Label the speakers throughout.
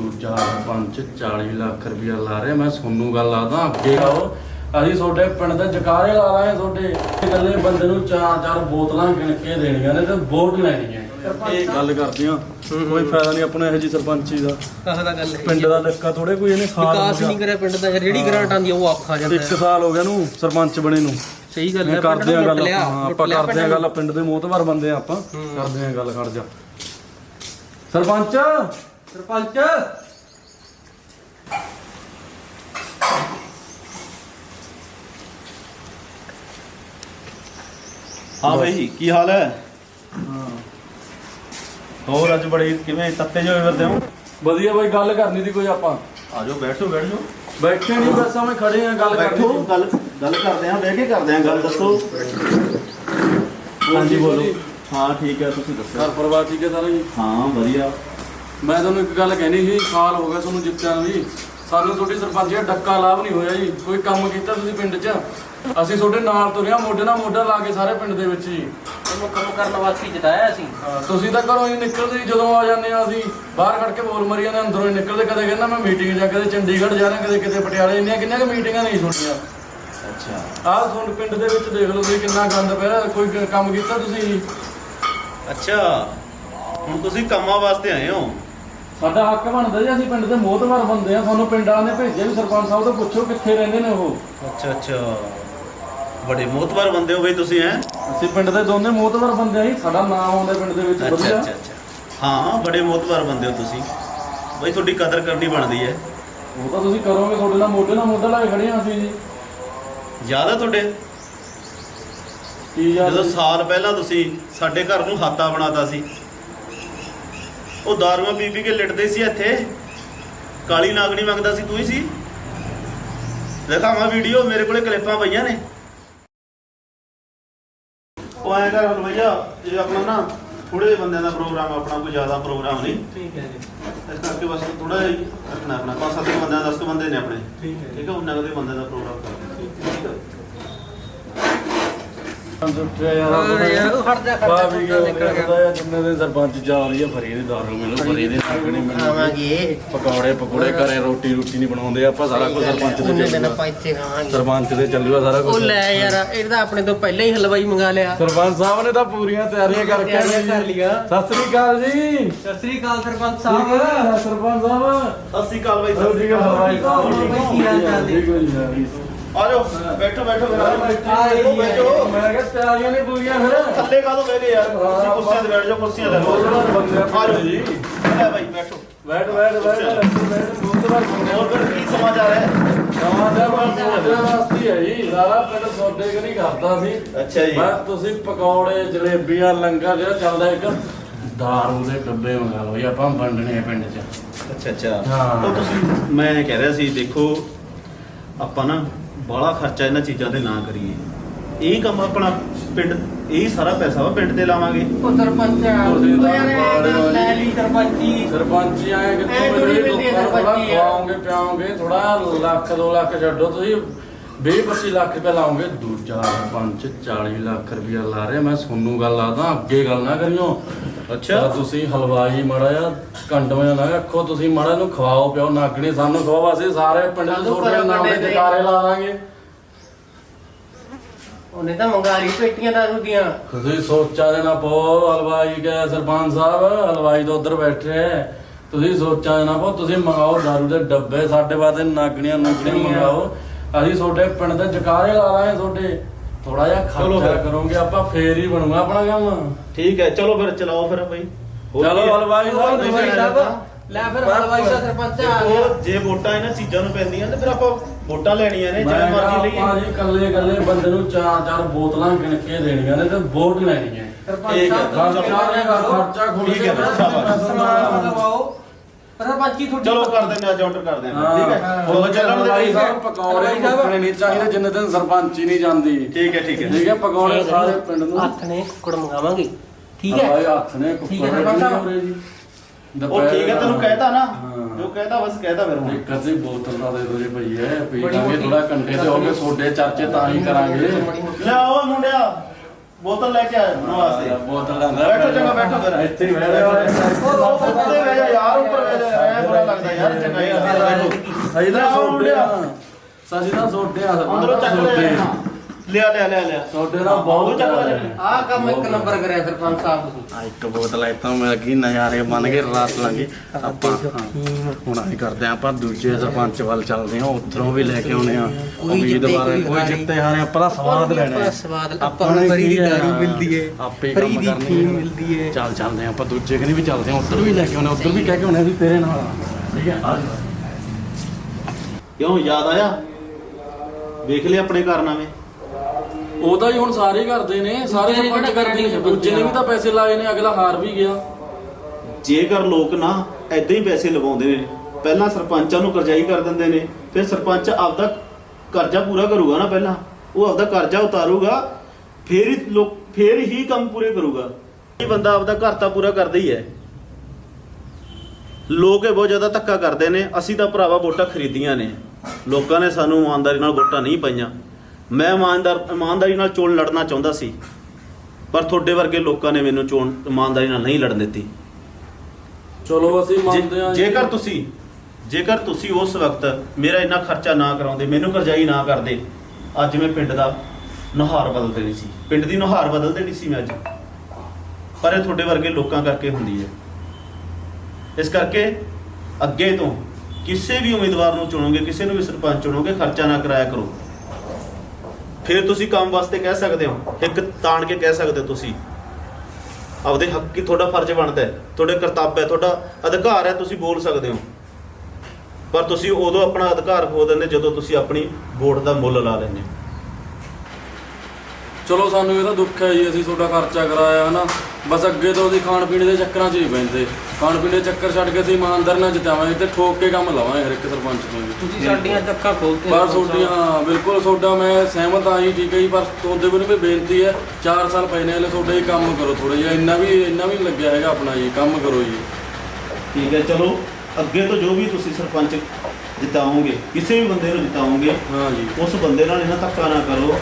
Speaker 1: ਦੂਜਾ ਪੰਜ 40 ਲੱਖ ਰੁਪਇਆ ਲਾ ਰਿਹਾ। ਮੈਂ ਸੋਨੂੰ ਗੱਲ ਆਦਾ ਅੱਗੇ ਆਓ। ਅਸੀਂ ਤੁਹਾਡੇ ਪਿੰਡ ਦੇ ਜਕਾਰੇ ਲਾ ਲਾਂਗੇ ਤੁਹਾਡੇ। ਇਕੱਲੇ ਬੰਦੇ ਨੂੰ ਚਾਰ ਚਾਰ ਬੋਤਲਾਂ ਗਿਣ ਕੇ ਦੇਣੀਆਂ ਨੇ ਤੇ ਵੋਟ ਲੈਣੀ ਹੈ। ਇਹ ਗੱਲ ਕਰਦੇ ਆ ਕੋਈ ਫਾਇਦਾ ਨਹੀਂ ਆਪਣੇ ਇਹੋ ਜੀ ਸਰਪੰਚੀ ਦਾ।
Speaker 2: ਕਹਾਂ ਦਾ ਗੱਲ ਹੈ
Speaker 1: ਪਿੰਡ ਦਾ ਧੱਕਾ ਥੋੜੇ ਕੋਈ ਇਹਨੇ ਖਾਲ
Speaker 2: ਵਿਕਾਸ ਨਹੀਂ ਕਰਿਆ ਪਿੰਡ ਦਾ ਜਿਹੜੀ ਗ੍ਰਾਂਟ ਆਂਦੀ ਉਹ ਔਖਾ ਜਾਂਦਾ
Speaker 1: ਇੱਕ। ਸਾਲ ਹੋ ਗਿਆ ਨੂੰ ਸਰਪੰਚ ਬਣੇ ਨੂੰ।
Speaker 2: ਸਹੀ ਗੱਲ ਹੈ
Speaker 1: ਕਰਦੇ ਆ ਗੱਲ। ਆਪਾਂ ਕਰਦੇ ਆ
Speaker 2: ਪਿੰਡ
Speaker 1: ਗੱਲ ਪਿੰਡ ਦੇ ਮੋਹਤਵਾਰ ਬੰਦੇ ਆ ਆਪਾਂ। ਕਰਦੇ ਆ ਗੱਲ ਖੜ ਜਾ। ਸਰਪੰਚ! ਸਰਪੰਚ।
Speaker 3: ਹਾਂ ਭਾਈ ਕੀ ਹਾਲ ਹੈ? ਹੋਰ ਅੱਜ ਬੜੇ ਕਿਵੇਂ ਤੱਤੇ ਹੋਏ ਫਿਰਦੇ ਹੋ?
Speaker 1: ਵਧੀਆ ਬਾਈ ਗੱਲ ਕਰਨੀ ਦੀ ਕੋਈ ਆਪਾਂ।
Speaker 3: ਆ ਜਾਓ ਬੈਠੋ ਬੈਠ। ਜਾਓ
Speaker 1: ਬੈਠੇ ਨਹੀਂ ਬਸ ਅਸੀਂ ਖੜੇ ਆ ਗੱਲ
Speaker 3: ਬੈਠੋ
Speaker 1: ਕਰਨੀ
Speaker 3: ਗੱਲ ਗੱਲ ਕਰਦੇ ਆਂ ਬਹਿ ਕੇ ਕਰਦੇ ਆਂ ਗੱਲ ਦੱਸੋ।
Speaker 1: ਹਾਂਜੀ ਬੋਲੋ।
Speaker 3: ਹਾਂ ਠੀਕ ਹੈ ਤੁਸੀਂ ਦੱਸੋ।
Speaker 1: ਘਰ ਪਰਿਵਾਰ ਠੀਕ ਹੈ ਸਾਰਾ? ਜੀ
Speaker 3: ਹਾਂ ਵਧੀਆ।
Speaker 1: ਮੈਂ ਤੁਹਾਨੂੰ ਇੱਕ ਗੱਲ ਕਹਿਣੀ ਸੀ ਸਾਲ ਹੋ ਗਿਆ ਤੁਹਾਨੂੰ ਜਿੱਤਿਆਂ ਨੂੰ ਜੀ ਸਾਨੂੰ ਤੁਹਾਡੀ ਸਰਪੰਚ ਦਾ ਡੱਕਾ ਲਾਭ ਨਹੀਂ ਹੋਇਆ ਜੀ। ਕੋਈ ਕੰਮ ਕੀਤਾ ਤੁਸੀਂ ਪਿੰਡ 'ਚ? ਅਸੀਂ ਤੁਹਾਡੇ ਨਾਲ ਤੁਰਿਆ ਮੋਢੇ ਨਾਲ ਮੋਢਾ ਲਾ ਕੇ ਸਾਰੇ ਪਿੰਡ ਦੇ ਵਿੱਚ ਜੀ।
Speaker 2: ਕੰਮ ਕਰਨ ਵਾਸਤੇ ਹੀ ਜਿਤਾਇਆ ਅਸੀਂ।
Speaker 1: ਹਾਂ, ਤੁਸੀਂ ਤਾਂ ਘਰੋਂ ਹੀ ਨਿਕਲਦੇ ਜਦੋਂ ਆ ਜਾਂਦੇ ਆ ਅਸੀਂ। ਬਾਹਰ ਖੜ ਕੇ ਬੋਲ ਮਰੀ ਜਾਂਦੇ ਅੰਦਰੋਂ ਹੀ ਨਿਕਲਦੇ। ਕਦੇ ਕਹਿੰਦਾ ਮੈਂ ਮੀਟਿੰਗ ਜਾ ਕਦੇ ਚੰਡੀਗੜ੍ਹ ਜਾ ਰਿਹਾ ਕਦੇ ਕਿਤੇ ਪਟਿਆਲੇ। ਇੰਨੀਆਂ ਕਿੰਨੀਆਂ ਕੁ ਮੀਟਿੰਗਾਂ ਨਹੀਂ ਸੁਣੀਆਂ।
Speaker 3: ਅੱਛਾ।
Speaker 1: ਆਹ ਤੁਹਾਨੂੰ ਪਿੰਡ ਦੇ ਵਿੱਚ ਦੇਖ ਲਓ ਤੁਸੀਂ ਕਿੰਨਾ ਗੰਦ ਪੈ ਰਿਹਾ ਕੋਈ ਕੰਮ ਕੀਤਾ ਤੁਸੀਂ
Speaker 3: ਅੱਛਾ। ਹੁਣ ਤੁਸੀਂ ਕੰਮਾਂ ਵਾਸਤੇ ਆਏ ਹੋ।
Speaker 1: ਸਾਡਾ ਹੱਕ ਬਣਦਾ ਜੀ ਅਸੀਂ ਪਿੰਡ ਦੇ ਮੋਹਤਵਾਰ ਬੰਦੇ ਆ ਸਾਨੂੰ ਪਿੰਡ ਨੇ ਭੇਜਿਆ ਵੀ ਸਰਪੰਚ ਸਾਹਿਬ ਤੋਂ ਪੁੱਛੋ ਕਿੱਥੇ ਰਹਿੰਦੇ ਨੇ ਉਹ।
Speaker 3: ਅੱਛਾ ਅੱਛਾ। ਬੜੇ ਮੋਤਬਰ ਬੰਦੇ ਹੋ ਬਈ ਤੁਸੀਂ ਹੈ?
Speaker 1: ਅਸੀਂ ਪਿੰਡ ਦੇ ਦੋਨੇ ਮੋਹਤਵਾਰ ਬੰਦੇ ਆ ਜੀ ਸਾਡਾ ਨਾਮ ਆਉਂਦਾ ਪਿੰਡ ਦੇ ਵਿੱਚ
Speaker 3: ਅੱਛਾ
Speaker 1: ਵਧੀਆ।
Speaker 3: ਅੱਛਾ ਅੱਛਾ ਹਾਂ ਬੜੇ ਮੋਤਬਰ ਬੰਦੇ ਹੋ ਤੁਸੀਂ। ਬਈ ਤੁਹਾਡੀ ਕਦਰ ਕਰਨੀ ਬਣਦੀ ਹੈ।
Speaker 1: ਉਹ ਤਾਂ ਤੁਸੀਂ ਕਰੋਗੇ ਤੁਹਾਡੇ ਨਾਲ ਮੋਢੇ ਨਾਲ ਮੋਢਾ ਲਾ ਕੇ ਖੜੇ ਆ ਅਸੀਂ ਜੀ।
Speaker 3: ਯਾਦ ਹੈ ਤੁਹਾਡੇ?
Speaker 1: ਕੀ ਯਾਰ
Speaker 3: ਜਦੋਂ ਸਾਲ ਪਹਿਲਾਂ ਤੁਸੀਂ ਸਾਡੇ ਘਰ ਨੂੰ ਹਾਤਾ ਬਣਾਤਾ ਸੀ ਉਹ ਦਾਰੂਆਂ ਪੀ ਪੀ ਕੇ ਲਿਟਦੇ ਸੀ ਇੱਥੇ। ਕਾਲੀ ਨਾਗਣੀ ਮੰਗਦਾ ਸੀ ਤੂੰ ਹੀ ਸੀ। ਦਿਖਾਵਾਂ ਵੀਡੀਓ ਮੇਰੇ ਕੋਲੇ ਕਲਿੱਪਾਂ ਪਈਆਂ ਨੇ। ਉਹ ਐਂ ਕਰ ਹੁਣ ਭਈਆ ਜੇ ਆਪਣਾ ਨਾ ਥੋੜੇ ਬੰਦਿਆਂ ਦਾ ਪ੍ਰੋਗਰਾਮ ਆਪਣਾ ਕੋਈ ਜ਼ਿਆਦਾ ਪ੍ਰੋਗਰਾਮ ਨਹੀਂ।
Speaker 2: ਠੀਕ ਹੈ ਜੀ।
Speaker 3: ਇਸ ਕਰਕੇ ਬਸ ਥੋੜਾ ਜਿਹਾ ਰੱਖਣਾ ਆਪਣਾ। ਪੰਜ ਸੱਤ ਬੰਦਿਆਂ ਦਾ 10 ਕੁ ਬੰਦੇ ਨੇ ਆਪਣੇ।
Speaker 2: ਠੀਕ ਹੈ
Speaker 3: ਠੀਕ ਹੈ ਉਹਨਾਂ ਦੇ ਬੰਦੇ ਦਾ ਪ੍ਰੋਗਰਾਮ ਠੀਕ ਹੈ।
Speaker 1: ਯਾਰ
Speaker 2: ਉਹ
Speaker 1: ਵੀ
Speaker 2: ਨਿਕਲ ਗਿਆ।
Speaker 1: ਜਿੰਨੇ ਦੇ ਸਰਪੰਚ ਜਾ ਰਹੀ ਆ ਫਰੀ ਦੇ ਦਾਰੂ ਮਿਲੋ ਫਰੀ ਦੇ ਪਕੌੜੇ ਪਕੌੜੇ ਘਰੇ ਰੋਟੀ ਰੋਟੀ ਨਹੀਂ ਬਣਾਉਂਦੇ ਆਪਾਂ ਸਾਰਾ ਕੁਝ ਸਰਪੰਚ
Speaker 2: ਦਿਨ
Speaker 1: ਚੱਲੂਗਾ।
Speaker 2: ਆਪਾਂ ਇੱਥੇ ਖਾਵਾਂਗੇ
Speaker 1: ਸਰਪੰਚ ਤੇ ਚੱਲੂਗਾ ਸਾਰਾ
Speaker 2: ਉਹ
Speaker 1: ਕੁਝ
Speaker 2: ਲੈ ਯਾਰ ਇਹਦਾ ਆਪਣੇ ਤੋਂ ਪਹਿਲਾਂ ਹੀ ਹਲਵਾਈ ਮੰਗਾ ਲਿਆ।
Speaker 1: ਸਰਪੰਚ ਸਾਹਿਬ ਨੇ ਤਾਂ ਪੂਰੀਆਂ ਤਿਆਰੀਆਂ ਕਰਕੇ
Speaker 2: ਕਰ ਲਈਆਂ।
Speaker 1: ਸਤਿ ਸ੍ਰੀ ਅਕਾਲ ਜੀ।
Speaker 2: ਸਤਿ ਸ੍ਰੀ ਅਕਾਲ ਸਰਪੰਚ ਸਾਹਿਬ।
Speaker 1: ਸਰਪੰਚ ਸਾਹਿਬ।
Speaker 3: ਸਤਿ ਸ਼੍ਰੀ ਅਕਾਲ ਬਾਈ
Speaker 1: ਸਤਿ ਸ੍ਰੀ ਅਕਾਲ
Speaker 2: ਬਾਈ। ਕੀ ਹਾਲ ਚਾਲ
Speaker 1: ਜੀ।
Speaker 3: ਆ ਜਾਓ ਬੈਠੋ ਬੈਠੋ ਫਿਰ ਆ ਜਾਓ
Speaker 2: ਆਏ
Speaker 3: ਬੈਠੋ
Speaker 2: ਜੀ,
Speaker 3: ਬੈਠੋ।
Speaker 1: ਮੈਂ ਕਿਹਾ ਤਿਆਰੀਆਂ ਨਹੀਂ ਪੂਰੀਆਂ ਫਿਰ।
Speaker 3: ਥੱਲੇ ਕਾਹਦੋਂ ਬਹਿ ਗਏ ਯਾਰ ਤੁਸੀਂ ਕੁਰਸੀਆਂ ਤੇ ਬੈਠ ਜਾਓ ਕੁਰਸੀਆਂ ਲੈ ਲਓ ਆ ਜਾਓ। ਜੀ। ਲੈ ਬਾਈ ਬੈਠੋ।
Speaker 1: ਬੈਠ ਬੈਠ ਬੈਠ ਬੈਠ ਬਹੁਤ ਵਾਰ
Speaker 3: ਹੋਰ ਫਿਰ ਕੀ ਸਮਾਚਾਰ ਹੈ?
Speaker 1: ਸਮਾਚਾਰ ਬਸ ਤੁਹਾਡੇ ਵਾਸਤੇ ਹੀ ਹੈ ਜੀ। ਸਾਰਾ ਪਿੰਡ ਸੋਡੇ ਕਿ ਨਹੀਂ ਕਰਦਾ ਸੀ?
Speaker 3: ਅੱਛਾ ਜੀ।
Speaker 1: ਮੈਂ ਤੁਸੀਂ ਪਕੌੜੇ ਜਲੇਬੀਆਂ ਲੰਗਰ ਜਿਹੜਾ ਚੱਲਦਾ ਇੱਕ ਦਾਰੂ ਦੇ ਡੱਬੇ ਮੰਗਾ ਲਓ ਜੀ ਆਪਾਂ ਵੰਡਣੇ ਆ ਪਿੰਡ 'ਚ।
Speaker 3: ਅੱਛਾ ਅੱਛਾ।
Speaker 1: ਹਾਂ।
Speaker 3: ਉਹ ਤੁਸੀਂ ਮੈਂ ਕਹਿ ਰਿਹਾ ਸੀ ਦੇਖੋ ਆਪਾਂ ਨਾ ਬਾਹਲਾ ਖਰਚਾ ਇਹਨਾਂ ਚੀਜ਼ਾਂ ਤੇ ਨਾ ਕਰੀਏ। ਇਹ ਕੰਮ ਆਪਣਾ ਪਿੰਡ ਇਹ ਸਾਰਾ ਪੈਸਾ ਵਾ ਪਿੰਡ ਤੇ ਲਾਵਾਂਗੇ।
Speaker 2: ਉਹ ਸਰਪੰਚ
Speaker 1: ਤੁਸੀਂ
Speaker 2: ਉਹ
Speaker 1: ਤਾਂ
Speaker 2: ਯਾਰ ਇਹ
Speaker 1: ਬੜੇ
Speaker 2: ਤਾਂ ਲੈ ਲਈ ਸਰਪੰਚੀ।
Speaker 1: ਸਰਪੰਚ ਆਏ ਕਿੱਥੋਂ
Speaker 2: ਐਂ ਥੋੜ੍ਹੀ
Speaker 1: ਮਿਲੇ
Speaker 2: ਮਿਲਦੀ ਹੈ
Speaker 1: ਲੋਕਾਂ ਨੂੰ ਥੋੜਾ
Speaker 2: ਆ।
Speaker 1: ਲੱਖ 2 ਲੱਖ ਛੱਡੋ। ਤੁਸੀਂ 20 25 ਲੱਖ ਰੁਪਏ ਲਾਓਗੇ ਦੂਜਾ ਸਰਪੰਚ 40 ਲੱਖ ਰੁਪਇਆ ਲਾ ਰਿਹਾ। ਮੈਂ ਸੋਨੂੰ ਗੱਲ ਆਦਾ ਅੱਗੇ ਗੱਲ ਨਾ ਕਰਿਓ।
Speaker 3: ਅੱਛਾ।
Speaker 1: ਤਾਂ ਤੁਸੀਂ ਹਲਵਾਈ ਮੜਾ ਆ ਕੰਡਵੇਂ ਨਾ ਰੱਖੋ ਤੁਸੀਂ ਮੜਾ ਨੂੰ ਖਵਾਓ ਪਿਓ ਨਾਗਣੀ ਸਾਨੂੰ ਖਵਾਓ ਅਸੀਂ ਸਾਰੇ ਪਿੰਡ ਦੇ
Speaker 2: ਘਰੋਂ
Speaker 1: ਨਾਮ ਦੇ। ਜਕਾਰੇ ਲਾ ਦਾਂਗੇ।
Speaker 2: ਉਹਨੇ ਤਾਂ ਮੰਗਾ ਲਈ ਪੇਟੀਆਂ ਦਾਰੂ ਦੀਆਂ
Speaker 1: ਤੁਸੀਂ ਸੋਚਾਂ ਦੇ ਨਾ ਪਾਓ ਹਲਵਾਈ ਕੇ ਸਰਪੰਚ ਸਾਹਿਬ ਹਲਵਾਈ ਤਾਂ ਉਧਰ ਬੈਠੇ ਐ। ਤੁਸੀਂ ਸੋਚਾਂ ਦੇ ਨਾ ਪਾਓ ਤੁਸੀਂ ਮੰਗਾਓ ਦਾਰੂ ਦੇ ਡੱਬੇ ਸਾਡੇ ਵਾਸਤੇ ਨਾਗਣੀਆਂ ਨਾਗਣੀਆਂ। ਮੰਗਾਓ। ਅਸੀਂ ਤੁਹਾਡੇ ਪਿੰਡ ਦੇ ਜਕਾਰੇ ਲਾ ਲਾਂਗੇ ਤੁਹਾਡੇ। ਥੋੜਾ ਜਿਹਾ
Speaker 3: ਚਲੋ
Speaker 1: ਖਰਚਾ
Speaker 3: ਫਿਰ।
Speaker 1: ਕਰੋਗੇ ਆਪਾਂ ਫੇਰ ਹੀ ਬਣੂਗਾ ਆਪਣਾ ਕੰਮ।
Speaker 3: ਠੀਕ ਹੈ ਚਲੋ ਫਿਰ ਚਲਾਓ ਫਿਰ ਬਾਈ। ਹੋਰ
Speaker 1: ਚਲੋ
Speaker 3: ਕੀ ਹੈ?
Speaker 1: ਹਲਵਾਈ ਸਾਹਿਬ
Speaker 2: ਹਲਵਾਈ
Speaker 1: ਤੁਸੀਂ
Speaker 2: ਸਾਹਿਬ ਲੈ ਫਿਰ ਹਲਵਾਈ ਦਾ ਸਰਪੰਚ ਆ ਗਿਆ।
Speaker 3: ਦੇਖੋ ਜੇ ਵੋਟਾਂ ਇਹਨਾਂ ਚੀਜ਼ਾਂ ਨੂੰ ਪੈਂਦੀਆਂ ਤੇ ਫਿਰ ਆਪਾਂ ਵੋਟਾਂ ਲੈਣੀਆਂ ਨੇ ਜਿਵੇਂ ਮਰਜ਼ੀ ਲਈਏ।
Speaker 1: ਜੀ ਕੱਲੇ ਕੱਲੇ ਬੰਦੇ ਨੂੰ ਚਾਰ ਚਾਰ ਬੋਤਲਾਂ ਗਿਣ ਕੇ ਦੇਣੀਆਂ ਨੇ ਤੇ ਵੋਟ ਲੈਣੀ ਹੈ।
Speaker 2: ਸਰਪੰਚ
Speaker 3: ਠੀਕ ਹੈ,
Speaker 2: ਸਾਹਿਬ
Speaker 1: ਖਰਚਾ ਨੇ ਖਰਚਾ ਖੁੱਲ
Speaker 3: ਠੀਕ ਹੈ,
Speaker 1: ਕੇ
Speaker 3: ਸ਼ਾਬਾਸ਼।
Speaker 2: ਸਮਾਨ ਲਵਾਓ। ਸਰਪੰਚੀ ਤੁਹਾਡੀ
Speaker 3: ਚਲੋ ਕਰ ਦਿੰਦੇ ਆ ਅੱਜ ਆਰਡਰ ਕਰ ਦਿੰਦੇ ਆ। ਠੀਕ ਹੈ।
Speaker 1: ਹਾਂ।
Speaker 3: ਹੋਰ ਚੱਲਣ ਦੇ ਭਾਈ
Speaker 1: ਸਾਹਿਬ ਪਕੌੜੇ ਮੁੱਕਣੇ ਨਹੀਂ ਚਾਹੀਦੇ ਜਿੰਨੇ ਦਿਨ ਸਰਪੰਚ ਹੀ ਨਹੀਂ ਜਾਂਦੀ।
Speaker 3: ਠੀਕ ਹੈ ਠੀਕ ਹੈ।
Speaker 1: ਠੀਕ ਹੈ ਪਕੌੜੇ ਸਾਰੇ ਪਿੰਡ ਨੂੰ।
Speaker 2: ਹੱਥ ਨੇ ਕੁੜ ਮੰਗਾਵਾਂਗੇ। ਠੀਕ ਹੈ।
Speaker 1: ਹਲਵਾਈ ਹੱਥ ਨੇ
Speaker 2: ਠੀਕ ਹੈ, ਸਰਪੰਚ ਸਾਹਿਬ।
Speaker 1: ਹੋ ਜੀ।
Speaker 3: ਉਹ ਠੀਕ ਹੈ ਤੈਨੂੰ ਕਹਿਤਾ ਨਾ।
Speaker 1: ਹਾਂ।
Speaker 3: ਜੋ ਕਹਿਤਾ ਬਸ ਕਹਿਤਾ ਫਿਰ ਹੁਣ।
Speaker 1: ਇੱਕ ਅੱਧੀ ਬੋਤਲ ਦਾ ਦੇ ਦੋ ਜੀ ਭਈਏ ਪੀ
Speaker 2: ਬੜੀ
Speaker 1: ਲਾਂਗੇ
Speaker 2: ਮੋਟੀ।
Speaker 1: ਥੋੜਾ ਕੰਡੇ ਤੇ ਹੋਗੇ ਸੋਡੇ ਚਰਚੇ ਤਾਂ ਹੀ ਕਰਾਂਗੇ।
Speaker 3: ਲੈ ਓਏ ਮੁੰਡਿਆ। ਬੋਤਲ ਲੈ ਕੇ ਆਇਆ ਉਹਨਾਂ ਵਾਸਤੇ।
Speaker 1: ਬੋਤਲ ਲੈਂਦਾ
Speaker 3: ਬੈਠੋ ਚੰਗਾ ਬੈਠੋ ਫਿਰ।
Speaker 1: ਇੱਥੇ ਹੀ ਬਹਿ
Speaker 3: ਉਹ ਉੱਤੇ ਬਹਿ ਜਾ ਯਾਰ ਉੱਪਰ ਬਹਿ ਜਾ। ਐ ਬੁਰਾ ਲੱਗਦਾ ਯਾਰ ਚੰਗਾ ਹੀ ਬੈਠੋ
Speaker 1: ਸਹੀ ਤਾਂ ਸੋਡੇ ਆ। ਸਹੀ ਤਾਂ ਸੋਡੇ ਆ।
Speaker 3: ਅੰਦਰੋਂ ਚੱਕ ਲੈ ਲਿਆ ਲਿਆ ਲਿਆ ਲਿਆ
Speaker 1: ਸੋਡੇ ਨਾਲ ਬਹੁਤ
Speaker 3: ਚੱਕ ਲੈ
Speaker 2: ਆਹ ਕੰਮ ਇੱਕ ਨੰਬਰ ਕਰਿਆ ਸਰਪੰਚ ਸਾਹਿਬ ਤੁਸੀਂ
Speaker 1: ਆ ਇੱਕ ਬੋਤਲ ਇਤਾਂ ਮਿਲ ਗਈ ਨਜ਼ਾਰੇ ਬਣ ਗਏ ਰਾਤ ਲਾਂਗੇ ਆਪਾਂ ਹੁਣ ਆਈ ਕਰਦੇ ਆ ਆਪਾਂ ਦੂਜੇ ਸਰਪੰਚ ਵੱਲ ਚੱਲਦੇ ਆ ਉੱਧਰੋਂ ਵੀ ਲੈ ਕੇ ਆਉਣੇ ਆ
Speaker 2: ਕੋਈ ਜਿੱਤੇ,
Speaker 1: ਉਮੀਦਵਾਰ
Speaker 2: ਕੋਈ।
Speaker 1: ਜਿੱਤੇ ਹਾਰੇ ਆਪਾਂ ਦਾ ਸਵਾਦ ਲੈਣਾ ਹੈ।
Speaker 2: ਸਵਾਦ
Speaker 1: ਆਪਾਂ
Speaker 2: ਨੂੰ ਫਰੀ ਦੀ? ਦਾਰੂ ਮਿਲਦੀ ਏ
Speaker 1: ਆਪੇ ਹੀ
Speaker 2: ਫਰੀ
Speaker 1: ਕੰਮ
Speaker 2: ਦੀ
Speaker 1: ਕਰਨੀ।
Speaker 2: ਮਿਲਦੀ ਏ
Speaker 1: ਚੱਲ ਚੱਲਦੇ ਆ ਆਪਾਂ ਦੂਜੇ ਕਨੀ ਵੀ ਚੱਲਦੇ ਆ ਉੱਧਰ ਵੀ ਲੈ ਕੇ ਆਉਣੇ ਉੱਧਰ ਵੀ ਕਹਿ ਕੇ ਆਉਣੇ ਵੀ ਤੇਰੇ ਨਾਲ। ਠੀਕ ਹੈ ਆ ਜਾ।
Speaker 3: ਕਿਉਂ ਯਾਦ ਆਇਆ ਵੇਖ ਲਿਆ ਆਪਣੇ ਕਾਰਨਾਮੇ
Speaker 1: ਉਹ ਤਾਂ ਹੀ ਹੁਣ ਸਾਰੇ ਕਰਦੇ ਨੇ ਸਾਰੇ
Speaker 2: ਦੂਜੇ ਨੇ
Speaker 1: ਸਰਪੰਚ
Speaker 2: ਕਿਹੜਾ
Speaker 1: ਕਰਦੇ ਨੇ।
Speaker 2: ਕਰਨੀ
Speaker 1: ਦੂਜੇ ਨੇ ਵੀ ਤਾਂ ਪੈਸੇ ਲਾਏ ਨੇ ਅਗਲਾ ਹਾਰ ਵੀ ਗਿਆ।
Speaker 3: ਜੇਕਰ ਲੋਕ ਨਾ ਐਦਾਂ ਹੀ ਪੈਸੇ ਲਵਾਉਂਦੇ ਨੇ ਪਹਿਲਾਂ ਸਰਪੰਚਾਂ ਨੂੰ ਕਰਜ਼ਾਈ ਕਰ ਦਿੰਦੇ ਨੇ ਫਿਰ ਸਰਪੰਚ ਆਪਦਾ ਕਰਜ਼ਾ ਪੂਰਾ ਕਰੂਗਾ ਨਾ ਪਹਿਲਾਂ ਉਹ ਆਪਦਾ ਕਰਜ਼ਾ ਉਤਾਰੂਗਾ ਫਿਰ ਹੀ ਲੋਕ ਫਿਰ ਹੀ ਕੰਮ ਪੂਰੇ ਕਰੂਗਾ। ਇਹ ਬੰਦਾ ਆਪਦਾ ਘਰ ਤਾਂ ਪੂਰਾ ਕਰਦਾ ਹੀ ਹੈ। ਲੋਕ ਇਹ ਬਹੁਤ ਜ਼ਿਆਦਾ ਧੱਕਾ ਕਰਦੇ ਨੇ ਅਸੀਂ ਤਾਂ ਭਰਾਵਾ ਵੋਟਾਂ ਖਰੀਦੀਆਂ ਨੇ। ਲੋਕਾਂ ਨੇ ਸਾਨੂੰ ਇਮਾਨਦਾਰੀ ਨਾਲ ਵੋਟਾਂ ਨਹੀਂ ਪਾਈਆਂ। ਮੈਂ ਇਮਾਨਦਾਰ ਇਮਾਨਦਾਰੀ ਨਾਲ ਚੋਣ ਲੜਨਾ ਚਾਹੁੰਦਾ ਸੀ ਪਰ ਤੁਹਾਡੇ ਵਰਗੇ ਲੋਕਾਂ ਨੇ ਮੈਨੂੰ ਚੋਣ ਇਮਾਨਦਾਰੀ ਨਾਲ ਨਹੀਂ ਲੜਨ ਦਿੱਤੀ।
Speaker 1: ਚਲੋ ਅਸੀਂ ਮੰਨਦੇ
Speaker 3: ਜੇ- ਜੇਕਰ ਤੁਸੀਂ ਜੇਕਰ ਤੁਸੀਂ ਉਸ ਵਕਤ ਮੇਰਾ ਇੰਨਾ ਖਰਚਾ ਨਾ ਕਰਾਉਂਦੇ ਮੈਨੂੰ ਕਰਜ਼ਾਈ ਨਾ ਕਰਦੇ ਅੱਜ ਮੈਂ ਪਿੰਡ ਦਾ ਨੁਹਾਰ ਬਦਲ ਦੇਣੀ ਸੀ। ਪਿੰਡ ਦੀ ਨੁਹਾਰ ਬਦਲ ਦੇਣੀ ਸੀ ਮੈਂ ਅੱਜ। ਪਰ ਇਹ ਤੁਹਾਡੇ ਵਰਗੇ ਲੋਕਾਂ ਕਰਕੇ ਹੁੰਦੀ ਹੈ। ਇਸ ਕਰਕੇ ਅੱਗੇ ਤੋਂ ਕਿਸੇ ਵੀ ਉਮੀਦਵਾਰ ਨੂੰ ਚੁਣੋਗੇ ਕਿਸੇ ਨੂੰ ਵੀ ਸਰਪੰਚ ਚੁਣੋਗੇ ਖਰਚਾ ਨਾ ਕਰਾਇਆ ਕਰੋ। ਫਿਰ ਤੁਸੀਂ ਕੰਮ ਵਾਸਤੇ ਕਹਿ ਸਕਦੇ ਹੋ। ਇੱਕ ਤਾਣ ਕੇ ਕਹਿ ਸਕਦੇ ਹੋ ਤੁਸੀਂ। ਆਪਦੇ ਹੱਕ ਕੀ ਤੁਹਾਡਾ ਫਰਜ਼ ਬਣਦਾ ਹੈ। ਤੁਹਾਡੇ ਕਰਤੱਵ ਹੈ, ਤੁਹਾਡਾ ਅਧਿਕਾਰ ਹੈ, ਤੁਸੀਂ ਬੋਲ ਸਕਦੇ ਹੋ। ਪਰ ਤੁਸੀਂ ਉਦੋਂ ਆਪਣਾ ਅਧਿਕਾਰ ਖੋ ਦਿੰਦੇ ਜਦੋਂ ਤੁਸੀਂ ਆਪਣੀ ਵੋਟ ਦਾ ਮੁੱਲ ਲਾ ਲੈਂਦੇ ਹੋ।
Speaker 1: ਚਲੋ ਸਾਨੂੰ ਇਹਦਾ ਦੁੱਖ ਹੈ ਜੀ ਅਸੀਂ ਤੁਹਾਡਾ ਖਰਚਾ ਕਰਾਇਆ ਹਨਾ। ਬਸ ਅੱਗੇ ਤੋਂ ਅਸੀਂ ਖਾਣ ਪੀਣ ਦੇ ਚੱਕਰਾਂ 'ਚ ਨਹੀਂ ਪੈਂਦੇ। ਖਾਣ ਪੀਣ ਦੇ ਚੱਕਰ ਛੱਡ ਕੇ ਅਸੀਂ ਇਮਾਨਦਾਰ ਨਾਲ ਜਿਤਾਵਾਂਗੇ ਤੇ ਠੋਕ ਕੇ ਕੰਮ ਲਾਵਾਂਗੇ ਹਰ ਇੱਕ ਸਰਪੰਚ ਨੂੰ ਵੀ।
Speaker 2: ਤੁਸੀਂ ਸਾਡੀਆਂ ਚੱਕਾਂ ਖੋਲਤੇ
Speaker 1: ਪਰ ਤੁਹਾਡੀਆਂ ਹਾਂ, ਬਿਲਕੁਲ ਤੁਹਾਡਾ ਮੈਂ ਸਹਿਮਤ ਹਾਂ ਜੀ ਠੀਕ ਹੈ ਜੀ ਪਰ ਤੁਹਾਡੇ ਵੱਲੋਂ ਵੀ ਬੇਨਤੀ ਹੈ 4 ਸਾਲ ਪਏ ਨੇ ਹਲੇ ਤੁਹਾਡੇ ਹੀ ਕੰਮ ਕਰੋ ਥੋੜਾ ਜਿਹਾ ਇੰਨਾ ਵੀ ਇੰਨਾ ਵੀ ਨੀ ਲੱਗਿਆ ਹੈਗਾ ਆਪਣਾ ਜੀ ਕੰਮ ਕਰੋ ਜੀ।
Speaker 3: ਠੀਕ ਹੈ ਚਲੋ ਅੱਗੇ ਤੋਂ ਜੋ ਵੀ ਤੁਸੀਂ ਸਰਪੰਚ ਜਿਤਾਓਗੇ ਕਿਸੇ ਵੀ ਬੰਦੇ ਨੂੰ ਜਿਤਾਓਗੇ
Speaker 1: ਹਾਂ ਜੀ।
Speaker 3: ਉਸ ਬੰਦੇ ਨਾਲ ਇਹਨਾਂ ਧੱਕਾ ਨਾ ਕਰੋ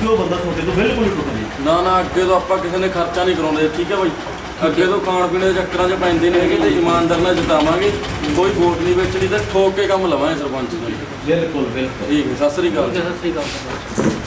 Speaker 3: ਕਿ ਉਹ ਬੰਦਾ ਤੁਹਾਡੇ ਤੋਂ ਬਿਲਕੁਲ ਹੀ ਟੁੱਟ ਜਾਏ
Speaker 1: ਨਾ ਨਾ ਅੱਗੇ ਤੋਂ ਆਪਾਂ ਕਿਸੇ ਨੇ ਖਰਚਾ ਨਹੀਂ ਕਰਾਉਂਦੇ ਠੀਕ ਹੈ ਬਾਈ? ਅੱਗੇ ਤੋਂ ਖਾਣ ਪੀਣ ਦੇ ਚੱਕਰਾਂ 'ਚ ਪੈਂਦੇ ਨਹੀਂ ਹੈਗੇ ਤੇ ਇਮਾਨਦਾਰ ਨਾਲ ਜਿਤਾਵਾਂਗੇ। ਕੋਈ ਵੋਟ ਨਹੀਂ ਵੇਚਣੀ ਤੇ ਠੋਕ ਕੇ ਕੰਮ ਲਵਾਂਗੇ ਸਰਪੰਚ ਨੂੰ। ਜੀ।
Speaker 3: ਬਿਲਕੁਲ ਬਿਲਕੁਲ।
Speaker 1: ਠੀਕ ਹੈ ਸਤਿ ਸ੍ਰੀ ਅਕਾਲ
Speaker 2: ਸਤਿ ਸ੍ਰੀ ਅਕਾਲ।